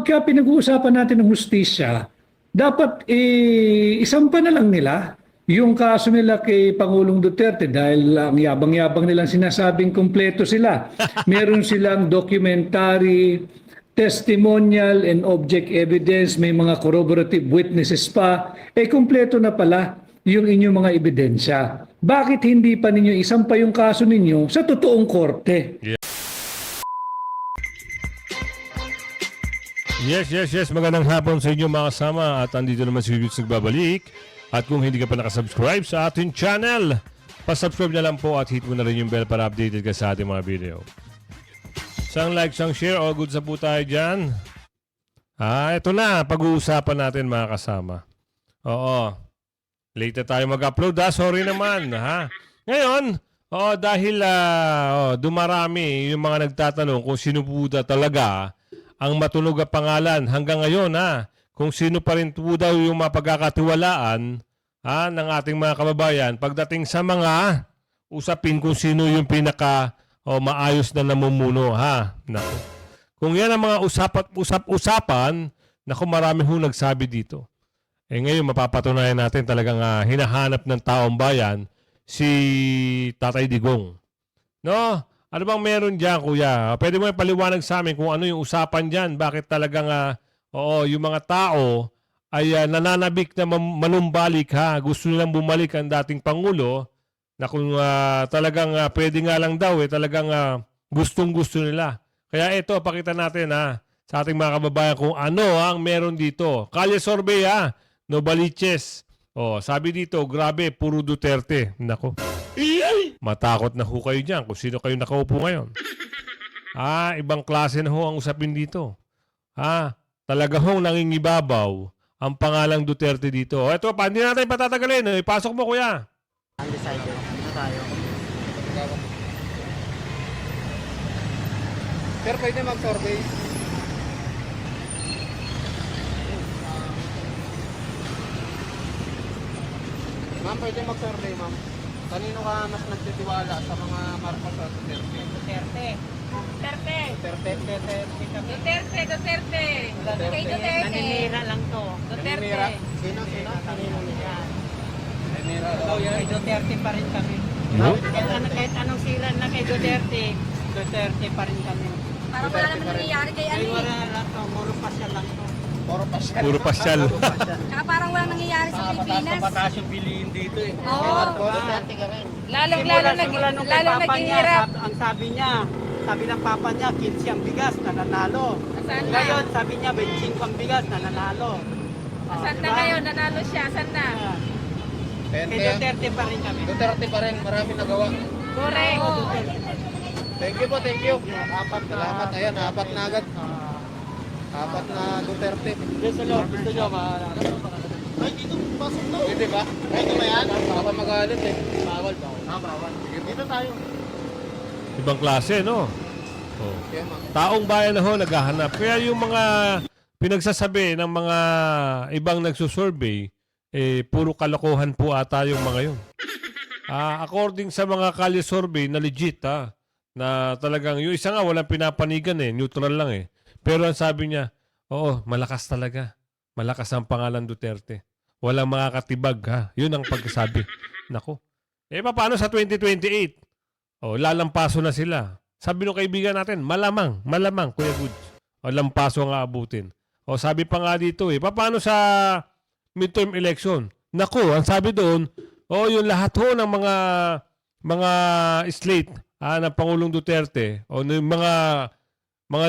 pagka pinag-uusapan natin ng hustisya, dapat eh, isampa na lang nila yung kaso nila kay Pangulong Duterte dahil ang yabang-yabang nilang sinasabing kumpleto sila. Meron silang documentary, testimonial and object evidence, may mga corroborative witnesses pa, eh kumpleto na pala yung inyong mga ebidensya. Bakit hindi pa ninyo isampa yung kaso ninyo sa totoong korte? Yes, yes, yes. Magandang hapon sa inyo mga kasama at andito naman si Rich nagbabalik. At kung hindi ka pa nakasubscribe sa ating channel, pasubscribe na lang po at hit mo na rin yung bell para updated ka sa ating mga video. Isang like, isang share, all good sa po tayo dyan. Ah, ito na, pag-uusapan natin mga kasama. Oo. Late na tayo mag-upload ha, sorry naman ha. Ngayon, oh, dahil ah, oh, dumarami yung mga nagtatanong kung sino po talaga ang matunog ang pangalan hanggang ngayon ha. Kung sino pa rin po daw yung mapagkakatiwalaan ha, ng ating mga kababayan pagdating sa mga usapin kung sino yung pinaka o maayos na namumuno ha. Naku. Kung yan ang mga usapat usap-usapan, naku marami hong nagsabi dito. Eh ngayon mapapatunayan natin talagang ah, hinahanap ng taong bayan si Tatay Digong. No? Ano bang meron diyan, kuya? Pwede mo paliwanag sa amin kung ano yung usapan diyan. Bakit talagang ah, oo, yung mga tao ay ah, nananabik na manumbalik ha. Gusto nilang bumalik ang dating pangulo na kung ah, talagang ah, pwede nga lang daw eh, talagang ah, gustong-gusto nila. Kaya ito, pakita natin ha sa ating mga kababayan kung ano ang meron dito. Kalye Sorbet ha, Novaliches. Oh, sabi dito, grabe, puro Duterte. Nako. Matakot na ho kayo dyan kung sino kayo nakaupo ngayon. Ah, ibang klase na ho ang usapin dito. Ah, talaga hong nangingibabaw ang pangalang Duterte dito. O, ito pa, hindi natin patatagalin. Eh. Ipasok mo, kuya. Undecided. Ano tayo? Sir, pwede mag-survey? Pwede mag-survey, ma'am. Kanino ka mas nagtitiwala sa mga Marcos o Duterte? Duterte. Duterte. Duterte, Duterte. Duterte, Duterte. Kay Duterte. Naninira lang to. Duterte. Naninira? Sino, sino? Kanino nila? Naninira daw Kay. Duterte pa rin kami. No? Kahit, ano, kahit anong sila na kay Duterte, Duterte pa rin kami. Parang wala naman nangyayari kay ano wala lang to, muro pasyal lang to. Puro pasyal. Puro pasyal. Tsaka parang wala nangyayari sa Pilipinas. Mataas yung bilihin dito eh. Oo. Simula, lalong nag niya, naghihirap. ang sabi niya, sabi ng papa niya, 15 ang bigas, nananalo. Saan na? Ngayon, sabi niya, 25 ang bigas, nananalo. Oh, Saan na ngayon? Nanalo siya. Saan na? Ah, Kay Duterte. Pa rin kami. Duterte pa rin. Marami nagawa. Correct. Thank you po, thank you. Apat na. Salamat. Ayan, apat na agad. Ah, Apat na Duterte. Yes, hello. Gusto nyo, ma... Ay, dito, pasok na. Pwede ba? Pwede ba yan? Baka magalit eh. Bawal, bawal. Ah, bawal. Sige, dito tayo. Ibang klase, no? Oh. Taong bayan na ho naghahanap. Kaya yung mga pinagsasabi ng mga ibang nagsusurvey, eh, puro kalokohan po ata yung mga yun. Ah, according sa mga kalye survey na legit ha, na talagang yung isa nga walang pinapanigan eh, neutral lang eh. Pero ang sabi niya, oo, malakas talaga. Malakas ang pangalan Duterte. Walang makakatibag ha. Yun ang pagkasabi. Nako. Eh paano sa 2028? Oh, lalampaso na sila. Sabi ng kaibigan natin, malamang, malamang, Kuya Goods. O, lampaso nga abutin. O, sabi pa nga dito eh, paano sa midterm election? Naku, ang sabi doon, o, yung lahat ho ng mga mga slate ah, ng Pangulong Duterte o yung mga mga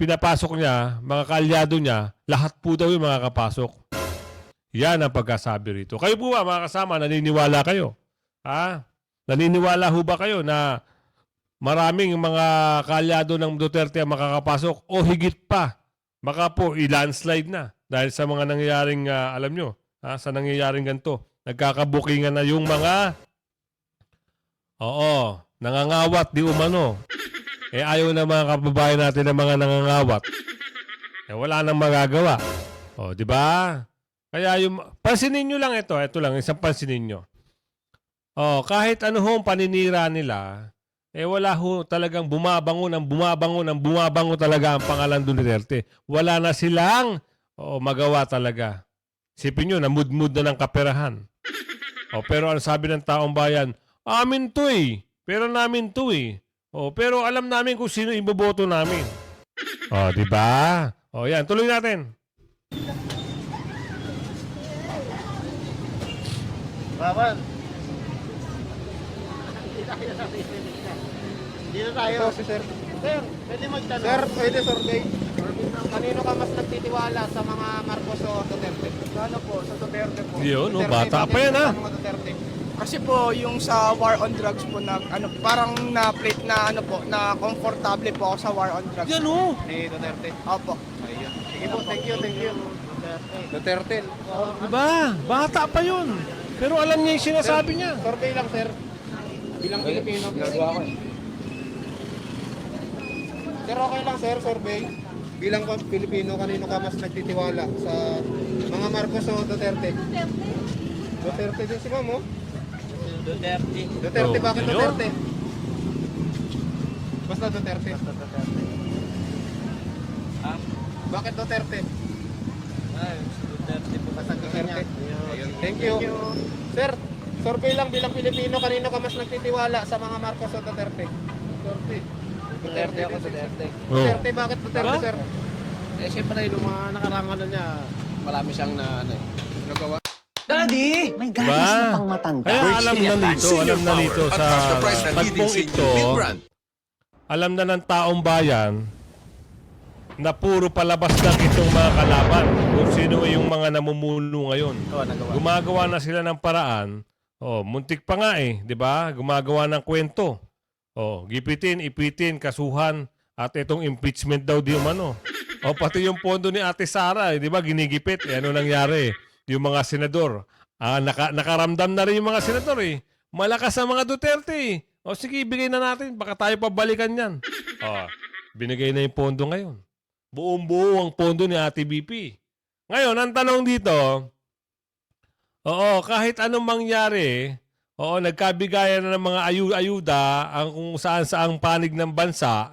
pinapasok niya, mga kaalyado niya, lahat po daw yung mga kapasok. Yan ang pagkasabi rito. Kayo po ba, mga kasama, naniniwala kayo? Ha? Naniniwala ho ba kayo na maraming mga kaalyado ng Duterte ang makakapasok o higit pa? Baka po i-landslide na dahil sa mga nangyayaring, ah, alam nyo, ha, sa nangyayaring ganito. Nagkakabukingan na yung mga, oo, nangangawat di umano. Eh ayaw na mga kababayan natin ng mga nangangawat. Eh wala nang magagawa. O, di ba? Kaya yung, pansinin nyo lang ito, ito lang, isang pansinin nyo. Oh, kahit ano hong paninira nila, eh wala ho talagang bumabango ng bumabango ng bumabango talaga ang pangalan Duterte. Wala na silang oh, magawa talaga. Sipin nyo, namudmud na ng kaperahan. O, pero ano sabi ng taong bayan? Amin to eh. Pero namin to eh. O, pero alam namin kung sino iboboto namin. O, di ba? O, yan. Tuloy natin. Bawal. Dito tayo. si Sir. Sir, pwede magtanong. Sir, pwede survey. Kanino ka mas nagtitiwala sa mga Marcos o Duterte? Sa ano po? Sa Duterte po. Yun, no? Duterte, Bata pa yan, sa ha? mga Duterte? Kasi po yung sa war on drugs po na ano parang na plate na ano po na komportable po ako sa war on drugs. Yan o. Ni Duterte. Opo. Ayun. Sige po, thank you, thank you. Duterte. Diba? Bata pa yun. Pero alam niya yung sinasabi niya. Survey lang, sir. Bilang Pilipino. Ginagawa ko eh. Sir, okay lang, sir, survey. Bilang ka- Pilipino, kanino ka mas nagtitiwala? Sa mga Marcos o Duterte? Duterte din si ma'am, oh. Duterte. Duterte, Oh, bakit yun. Duterte? Basta Duterte. Basta Duterte. Ha? Bakit Duterte? Ay, Duterte po. Basta Duterte. Ayun. Thank you. Sir, survey lang bilang Pilipino, kanino ka mas nagtitiwala sa mga Marcos o Duterte? Duterte. Duterte ako, Duterte. Oh. Duterte, bakit Duterte, sir? Eh, siyempre, yung mga nakarang ano niya, marami siyang na, ano eh. Nagawa. Daddy! May Diba? na pang matanda. Kaya alam na nito, alam na nito sa tagpong ito, alam na ng taong bayan na puro palabas lang itong mga kalaban kung sino yung mga namumuno ngayon. Nagawa. Gumagawa na sila ng paraan. Oh, muntik pa nga eh, 'di ba? Gumagawa ng kwento. Oh, gipitin, ipitin, kasuhan at itong impeachment daw di umano. O pati yung pondo ni Ate Sara, eh, 'di ba? Ginigipit. Eh, ano nangyari? Yung mga senador, ah, naka, nakaramdam na rin yung mga senador eh. Malakas ang mga Duterte eh. O sige, ibigay na natin. Baka tayo pabalikan yan. Oh, binigay na yung pondo ngayon. Buong buo ang pondo ni Ate BP. Ngayon, ang tanong dito, Oo, kahit anong mangyari, oo, nagkabigayan na ng mga ayu- ayuda ang kung saan saang panig ng bansa,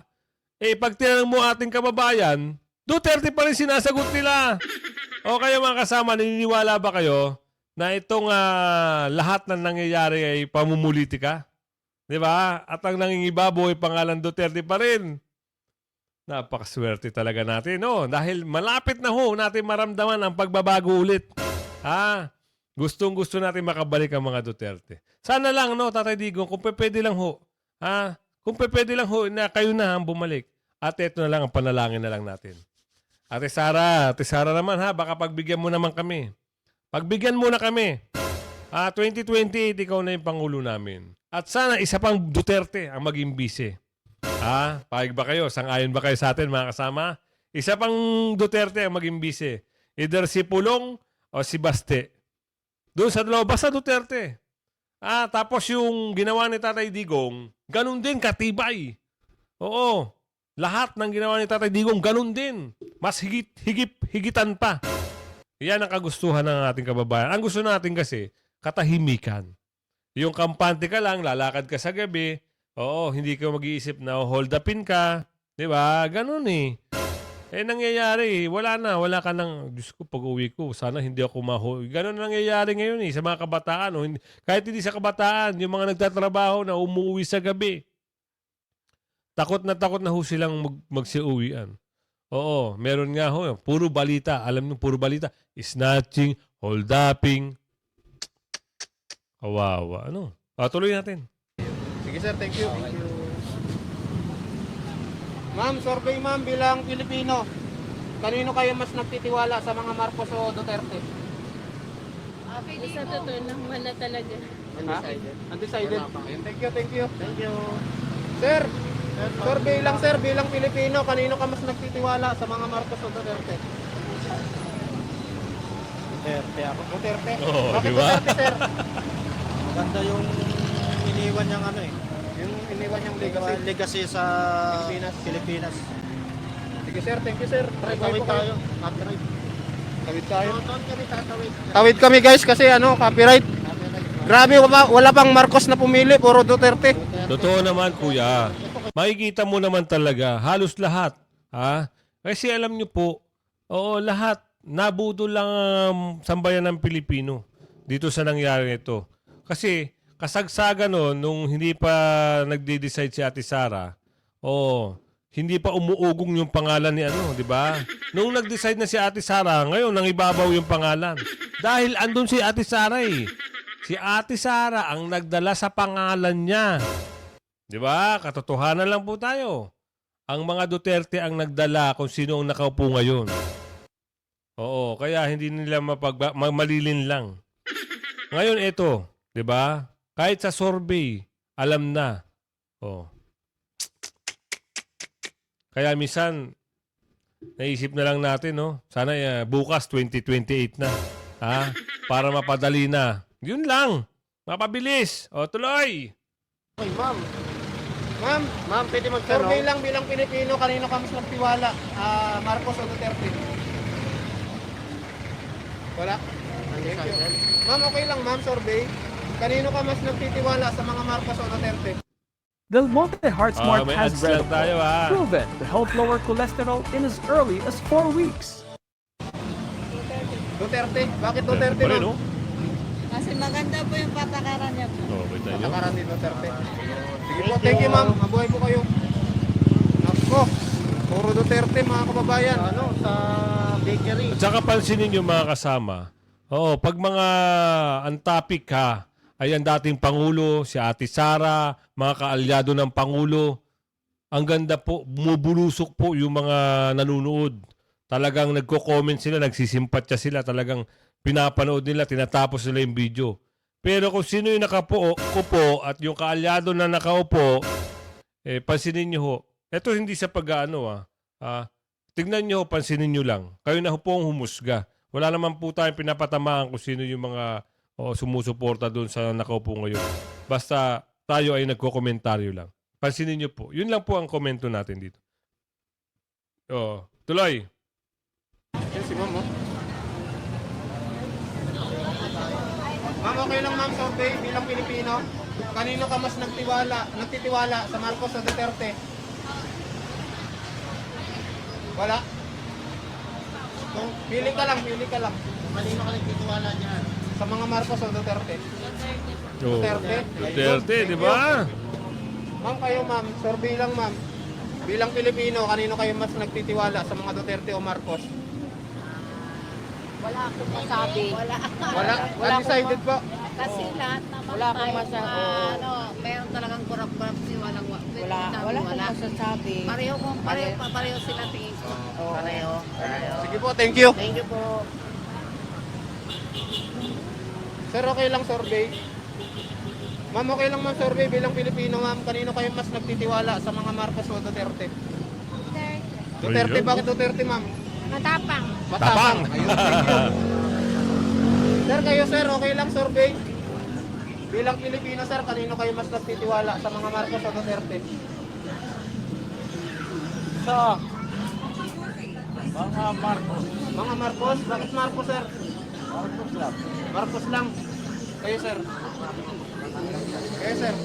eh pag tinanong mo ating kababayan, Duterte pa rin sinasagot nila. O kayo mga kasama, naniniwala ba kayo na itong ah, lahat ng nangyayari ay pamumulitika? Di ba? At ang nangingibaboy pangalan Duterte pa rin. Napakaswerte talaga natin, no? Dahil malapit na ho natin maramdaman ang pagbabago ulit. Ha? Gustong gusto natin makabalik ang mga Duterte. Sana lang, no, Tatay Digong, kung pwede lang ho. Ha? Kung pwede lang ho, na kayo na ang bumalik. At ito na lang ang panalangin na lang natin. Ate Sara, Ate Sara naman ha, baka pagbigyan mo naman kami. Pagbigyan mo na kami. Ah, 2028, ikaw na yung Pangulo namin. At sana isa pang Duterte ang maging bise. Ha? Pahig ba kayo? Sang-ayon ba kayo sa atin mga kasama? Isa pang Duterte ang maging bise. Either si Pulong o si Baste. Doon sa dalawa, basta Duterte. Ah, tapos yung ginawa ni Tatay Digong, ganun din, katibay. Oo. Lahat ng ginawa ni Tatay Digong, ganun din. Mas higit, higit, higitan pa. Yan ang kagustuhan ng ating kababayan. Ang gusto natin kasi, katahimikan. Yung kampante ka lang, lalakad ka sa gabi, oo, hindi ka mag-iisip na hold upin ka. Di ba? Ganun eh. Eh, nangyayari, eh. wala na, wala ka nang, Diyos ko, pag uwi ko, sana hindi ako maho. Ganun ang nangyayari ngayon eh, sa mga kabataan. O, hindi, kahit hindi sa kabataan, yung mga nagtatrabaho na umuwi sa gabi. Takot na takot na ho silang mag, magsiuwian. Oo, meron nga ho, puro balita. Alam niyo, puro balita. Snatching, hold upping. Kawawa. Ano? Ah, tuloy natin. Sige sir, thank you. Thank you. Ma'am, survey ma'am bilang Pilipino. Kanino kayo mas nagtitiwala sa mga Marcos o Duterte? Sa totoo lang, wala talaga. Undecided. Undecided. Thank you, thank you. Thank you. Sir, survey lang sir bilang Pilipino. Kanino ka mas nagtitiwala sa mga Marcos o Duterte? Duterte ako. Duterte. Oo, Bakit di ba? Duterte sir? Maganda yung iniwan niyang ano eh. Yung iniwan niyang Legacy, legacy. legacy sa Pilipinas. Pilipinas. Sige sir, thank you sir. Try Tawid tayo. Copyright. Tawid tayo. Doon kami tatawid. Tawid kami guys kasi ano, copyright. Grabe, wala, wala pang Marcos na pumili, puro Duterte. Duterte. Totoo naman, kuya. Makikita mo naman talaga, halos lahat. Ha? Kasi alam nyo po, oo, lahat, nabudo lang ang sambayan ng Pilipino dito sa nangyari nito. Kasi, kasagsagan no, nung hindi pa nagde-decide si Ate Sara, oo, hindi pa umuugong yung pangalan ni ano, di ba? Nung nag-decide na si Ate Sara, ngayon nang ibabaw yung pangalan. Dahil andun si Ate Sara eh. Si Ate Sara ang nagdala sa pangalan niya. Di ba? Katotohanan lang po tayo. Ang mga Duterte ang nagdala kung sino ang nakaupo ngayon. Oo, kaya hindi nila mapag ma- malilin lang. Ngayon ito, 'di ba? Kahit sa survey, alam na. Oh. Kaya minsan naisip na lang natin, no? Sana uh, bukas 2028 na. Ha? Para mapadali na. Yun lang. Mapabilis. O, tuloy. Okay, ma'am. Ma'am, Ma'am, pwede magtanong? survey lang bilang Pilipino, kanino ka mas nagtiwala? Ah, Marcos o Duterte? Wala? Thank you. Ma'am, okay lang ma'am, survey. Kanino ka mas nagtitiwala sa mga Marcos o Duterte? Del Monte Heart Ah, Smart may has ads lang read tayo, ha? proven to help lower cholesterol in as early as four weeks. Duterte? Bakit Duterte Pa rin, ma'am? no? Kasi maganda po yung patakaran niya po. Oh, kita nyo? Nakaran din Duterte. Sige po, thank you ma'am. Mabuhay po kayo. Nako, puro Duterte mga kababayan. Ano, sa bakery. At saka pansinin nyo mga kasama, oo, pag mga ang topic ha, ay ang dating Pangulo, si Ate Sara, mga kaalyado ng Pangulo, ang ganda po, bumubulusok po yung mga nanonood. Talagang nagko-comment sila, nagsisimpatya sila, talagang pinapanood nila, tinatapos nila yung video. Pero kung sino yung nakapo kupo at yung kaalyado na nakaupo, eh, pansinin nyo ho. Ito hindi sa pag-ano ah. ah Tignan nyo, pansinin nyo lang. Kayo na po ang humusga. Wala naman po tayong pinapatamaan kung sino yung mga oh, sumusuporta doon sa nakaupo ngayon. Basta tayo ay nagko-komentaryo lang. Pansinin nyo po. Yun lang po ang komento natin dito. Oh, tuloy. Yan si ma'am, Ma'am, okay lang ma'am, survey bilang Pilipino. Kanino ka mas nagtiwala, nagtitiwala sa Marcos o Duterte? Wala? Kung pili ka lang, pili ka lang. Kanino ka nagtitiwala niyan? Sa mga Marcos o Duterte? Oh. Duterte? Duterte, di ba? Ma'am, kayo ma'am, survey lang ma'am. Bilang Pilipino, kanino kayo mas nagtitiwala sa mga Duterte o Marcos? Wala akong masabi. Wala. Wala? Undecided po. Kasi lahat naman Wala akong tayo, masabi. mga ano, meron talagang kurap-kurap si walang wa- Wala, wala akong masasabi. Pareho kung pareho, pa- pareho sila tingin ko. Pareho. Sige po, thank you. Thank you po. Sir, okay lang survey? Ma'am, okay lang ma'am survey bilang Pilipino ma'am. Kanino kayo mas nagtitiwala sa mga Marcos o Duterte? Duterte, Ayun. bakit Duterte ma'am? Matapang. Tapang. Ayun, thank you. sir, kayo sir, okay lang survey? Bilang Pilipino sir, kanino kayo mas nagtitiwala sa mga Marcos o Duterte? Sa mga Marcos. Mga Marcos, bakit Marcos sir? Marcos lang. Marcos lang. Kayo sir. Kayo sir.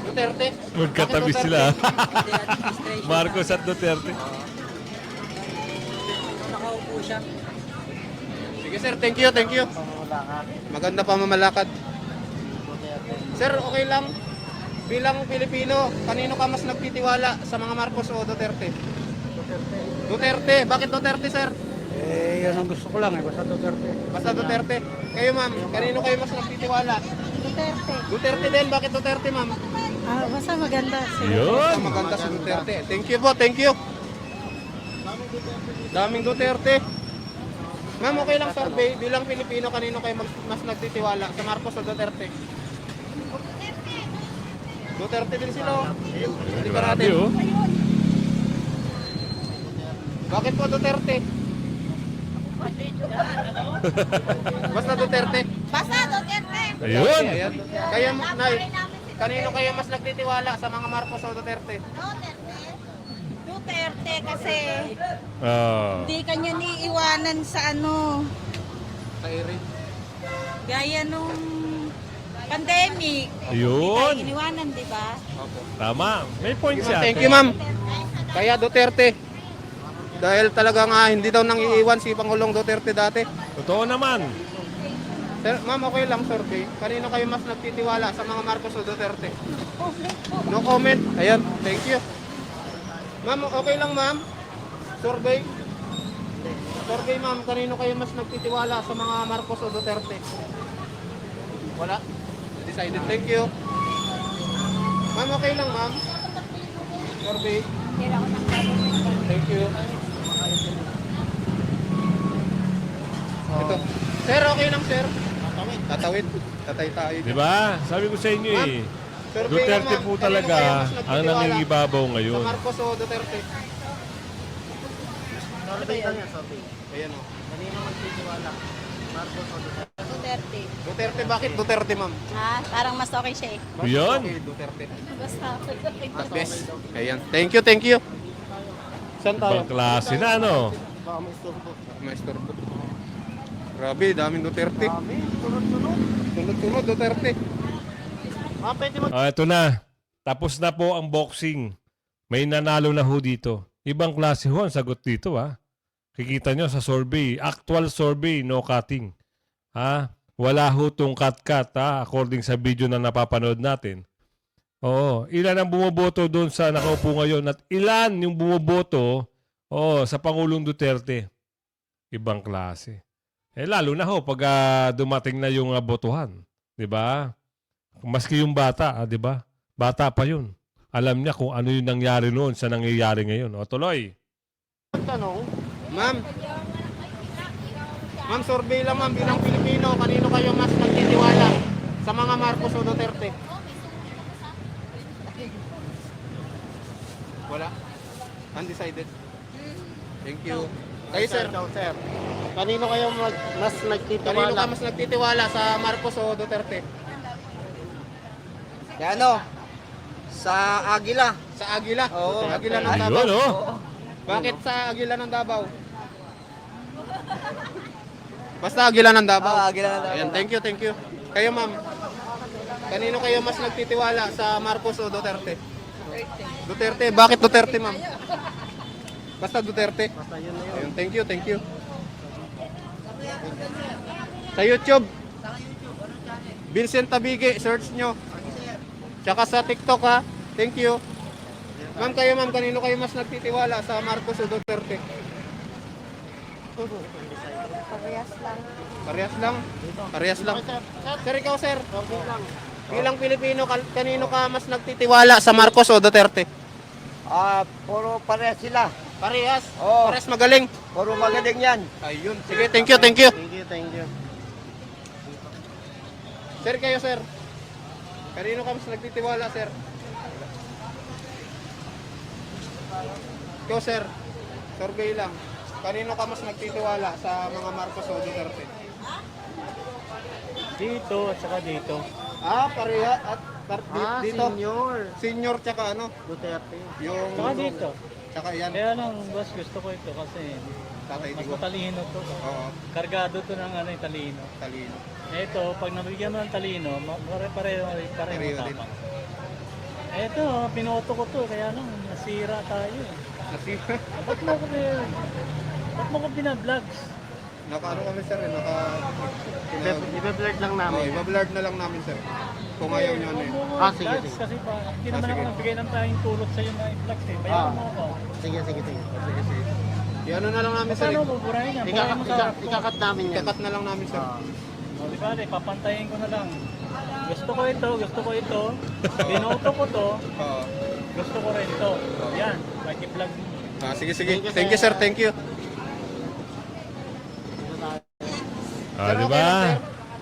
Duterte. Magkatabi Bakit sila. Duterte? Marcos at Duterte. Nakaupo siya. Sige sir, thank you, thank you. Maganda pa mamalakad. Sir, okay lang. Bilang Pilipino, kanino ka mas nagtitiwala sa mga Marcos o Duterte? Duterte. Duterte. Bakit Duterte, sir? Eh, yan ang gusto ko lang eh. Basta Duterte. Basta Duterte. Kayo, ma'am, kanino kayo mas nagtitiwala? Duterte. Duterte din. Bakit Duterte, ma'am? Ah, basta maganda. Yun. Ah, maganda si Duterte. Thank you po, thank you. Daming Duterte. Ma'am, okay lang survey. Bilang Pilipino, kanino kayo mag- mas nagtitiwala? Sa Marcos o Duterte? Duterte din sila. oh. Hindi natin? oh. Bakit po Duterte? Basta Duterte. Basta Duterte. Ayun. Ayan. Kaya, Nay, kanino kayo mas nagtitiwala sa mga Marcos o Duterte? Duterte kasi Ah. hindi kanya niiwanan sa ano, gaya nung Pandemic. Ayun. Iniwanan, di ba? Tama. May point siya. Thank you, ma'am. Kaya Duterte. Dahil talaga nga hindi daw nang iiwan si Pangulong Duterte dati. Totoo naman. Sir, ma'am, okay lang survey. Kanino kayo mas nagtitiwala sa mga Marcos o Duterte? No comment. Ayan, thank you. Ma'am, okay lang ma'am? Survey? Survey ma'am, kanino kayo mas nagtitiwala sa mga Marcos o Duterte? Wala? Decided. Thank you. Ma'am, okay lang ma'am? Survey? Thank you. Ito. Sir, okay lang sir. Tatawid. Tatawid. Tatay tayo. Di ba? Sabi ko sa inyo eh. Survey Duterte lang, ma'am. po Kanino talaga mas ang nangingibabaw Sa ngayon. Marcos o Duterte? Ayan o. Duterte. Duterte, bakit Duterte ma'am? Ha? Parang mas okay siya eh. Bakit Yun. okay, Duterte. Basta. Mas best. Ayan. Thank you, thank you. Saan tayo? Ibang klase na, ano? Maestro po. Grabe, daming Duterte. Sunod-sunod Duterte. Ah, ito na. Tapos na po ang boxing. May nanalo na ho dito. Ibang klase ho ang sagot dito, ha? Kikita nyo sa survey. Actual survey, no cutting. Ha? Wala ho tong cut-cut, ha? According sa video na napapanood natin. Oo. Ilan ang bumoboto doon sa nakaupo ngayon at ilan yung bumoboto oh, sa Pangulong Duterte? Ibang klase. Eh lalo na ho pag ah, dumating na yung ah, botohan. 'Di ba? Maski yung bata, ah, 'di ba? Bata pa 'yun. Alam niya kung ano yung nangyari noon sa nangyayari ngayon. O tuloy. Ma'am. Ma'am, survey lang ma'am bilang Pilipino. Kanino kayo mas nagtitiwala? Sa mga Marcos o Duterte? Wala? Undecided? Thank you. Kayo sir? sir. Kanino kayo mag, mas Kanino nagtitiwala? ka mas nagtitiwala sa Marcos o Duterte? Kaya ano? Sa Agila. Sa Agila? Oo. Agila ng Ayun, Davao. oh. Bakit sa Agila ng Davao? Basta Agila ng Davao. Ah, Agila ng Davao. Ayan, thank you, thank you. Kayo ma'am, kanino kayo mas nagtitiwala sa Marcos o Duterte? Duterte. Bakit Duterte ma'am? Basta Duterte. Ayun, thank you, thank you. Sa YouTube, Vincent Tabige, search nyo. Tsaka sa TikTok ha. Thank you. Ma'am, kayo ma'am, kanino kayo mas nagtitiwala sa Marcos o Duterte? Parehas lang. Parehas lang? Parehas lang. Sir, ikaw sir. Bilang Pilipino, kan- kanino ka mas nagtitiwala sa Marcos o Duterte? Ah, puro parehas sila. Parehas. Oo. Parehas magaling. Puro magaling yan. Ayun. Sige, thank you, thank you. Thank you, thank you. Sir, kayo sir. Kanino ka mas nagtitiwala, sir? Ikaw, sir. Survey lang. Kanino ka mas nagtitiwala sa mga Marcos o Duterte? Dito at saka dito. Ah, pareha at par- di- Ah, dito. senior. Senior tsaka ano? Duterte. Yung Saka dito. Tsaka yan. Kaya lang, boss, gusto ko ito kasi Tatay mas Digo. matalino to. Oo, Kargado to ng ano, yung talino. talino. Ito, pag nabigyan mo ng talino, ma- pare-pareho pareho Pareho din. tapang. Ito, pinoto ko to, kaya lang, nasira tayo. eh. Kasi, Ba't mo ko, ba't mo ko binablogs? naka ano kami sir, eh, naka... Ibe-blurt lang Oh, namin. ibablard na lang namin sir. Kung ayaw nyo ano eh. Ah, sige, sige. Kasi pa, hindi Ah, naman sige. ako nagbigay ng tayong tulot sa'yo na i-vlogs eh. Bayaran Ah. mo ako. Sige, sige, sige. Sige, sige. Yan na lang namin sir. Paano mo, burahin yan? Burahin Ikakat, mo sa ika- ikakat namin yan. Kakat na lang namin sir. Ah. O, di ba, di, papantayin ko na lang. Gusto ko ito, gusto ko ito. Binoto ko to, Oo. gusto ko rin ito. Yan, pag-vlog mo. Ah, sige, sige. Thank you, Thank you sir, thank you. Ah, di ba?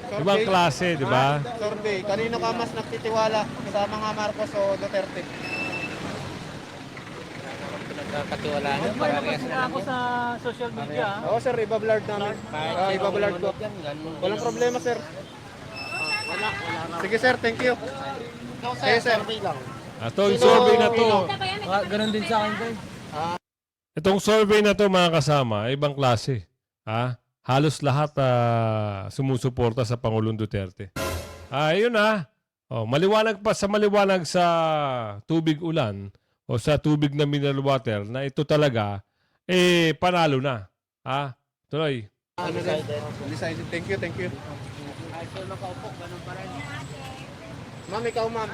Ibang Survey. klase, di ba? Ah, survey. Kanino ka mas nagtitiwala sa mga Marcos o Duterte? Nagkakatiwalaan Huwag mo naman ako sa social media. ah. Oo sir, ibablard namin. Ah, ibablard ko. Walang problema sir. Wala, wala na. Sige sir, thank you. Ikaw, sir, sir. survey lang. Ito, yung survey na to. Ganon din sa akin, Tay. Itong survey na to mga kasama, ibang klase. Ha? Halos lahat ah, sumusuporta sa Pangulong Duterte. Ah, yun ah. Oh, maliwanag pa sa maliwanag sa tubig ulan o sa tubig na mineral water na ito talaga eh panalo na. Ah, tuloy. Undecided. Thank you, thank you. Ma'am, ikaw ma'am.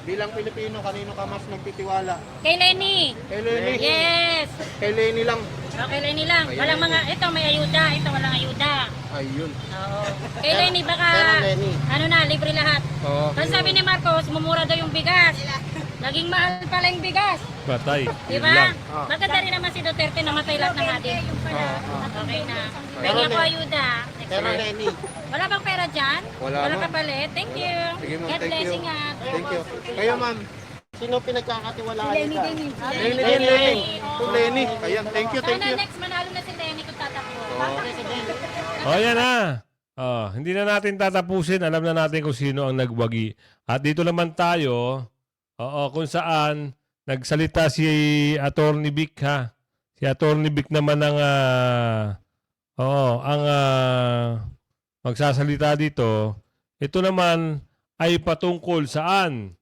Bilang Pilipino, kanino ka mas nagtitiwala? Kay Lenny. Kay Lenny. Yes. Kay Lenny lang. Okay, Lenny lang. Walang mga, ito may ayuda, ito walang ayuda. Ayun. Oo. Kay Lenny baka, Lenny. ano na, libre lahat. Oo. Kasi sabi ni Marcos, mumura daw yung bigas. Naging mahal pala yung bigas. Patay. Di Yun ba? lang. Maganda rin naman si Duterte namatay lahat ng atin. Okay na. Bigyan ko ayuda. Pero Excellent. Lenny. Wala bang pera dyan? Wala, Wala ma'am. kapalit? Thank you. Sige ma'am, God thank bless, you. ingat. Thank you. Kayo ma'am. Sino pinagkakatiwalaan Lenny nila? din. Lenny din, Lenny. To Lenny. Ayan, thank you, thank Sana you. next manalo na si Lenny kung tatakbo. Oh, yan na. Oh, hindi na natin tatapusin. Alam na natin kung sino ang nagwagi. At dito naman tayo, oo, kung saan nagsalita si Attorney Vic ha. Si Attorney Vic naman ang ah, oo, ang ah, magsasalita dito. Ito naman ay patungkol saan?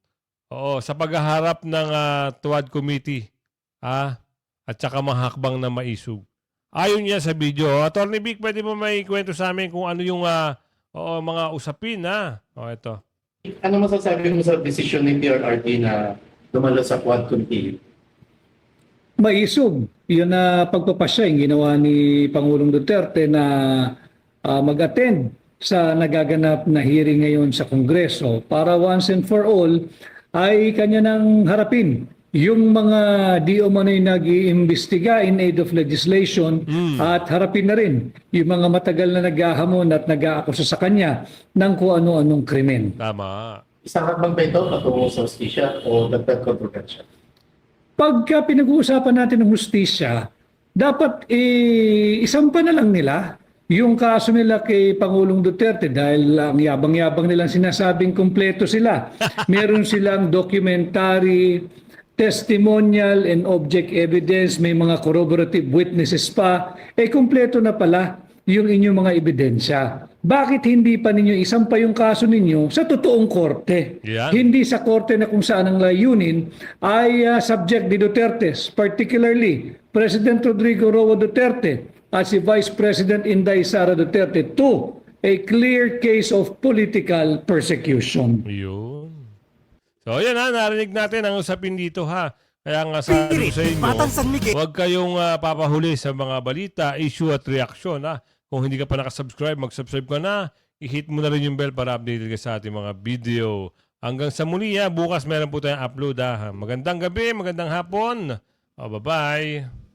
Oo, sa paghaharap ng ah, TUAD Committee. Ha? At saka mga hakbang na maisug. Ayon niya sa video. Attorney Vic, pwede mo may kwento sa amin kung ano yung ah, oo, mga usapin ha? O, ito. Ano masasabi mo sa desisyon ni PRRT na dumalo sa Quad Committee? maisog. Yun na pagpapasya yung ginawa ni Pangulong Duterte na ah, mag-attend sa nagaganap na hearing ngayon sa Kongreso para once and for all ay kanya nang harapin yung mga di umano'y nag-iimbestiga in aid of legislation at harapin na rin yung mga matagal na naghahamon at nag-aakusa sa kanya ng kung ano-anong krimen. Tama. Isang hakbang ba ito patungo sa hostisya o dagdag kontrobersya? Pagka pinag-uusapan natin ng hustisya, dapat eh, isampa na lang nila yung kaso nila kay Pangulong Duterte dahil ang yabang-yabang nilang sinasabing kumpleto sila. Meron silang documentary, testimonial and object evidence, may mga corroborative witnesses pa, eh kumpleto na pala yung inyong mga ebidensya. Bakit hindi pa ninyo isampa yung kaso ninyo sa totoong korte? Yan. Hindi sa korte na kung saan ang layunin ay ah, subject ni Duterte, particularly President Rodrigo Roa Duterte at si Vice President Inday Sara Duterte to a clear case of political persecution. Yun. So, yan ha. Narinig natin ang usapin dito ha. Kaya nga sabi ko sa inyo, huwag kayong ah, papahuli sa mga balita, issue at reaksyon ha. Kung hindi ka pa nakasubscribe, mag-subscribe ka na. I-hit mo na rin yung bell para updated ka sa ating mga video. Hanggang sa muli ha. Bukas meron po tayong upload ha. Magandang gabi, magandang hapon. O, bye-bye.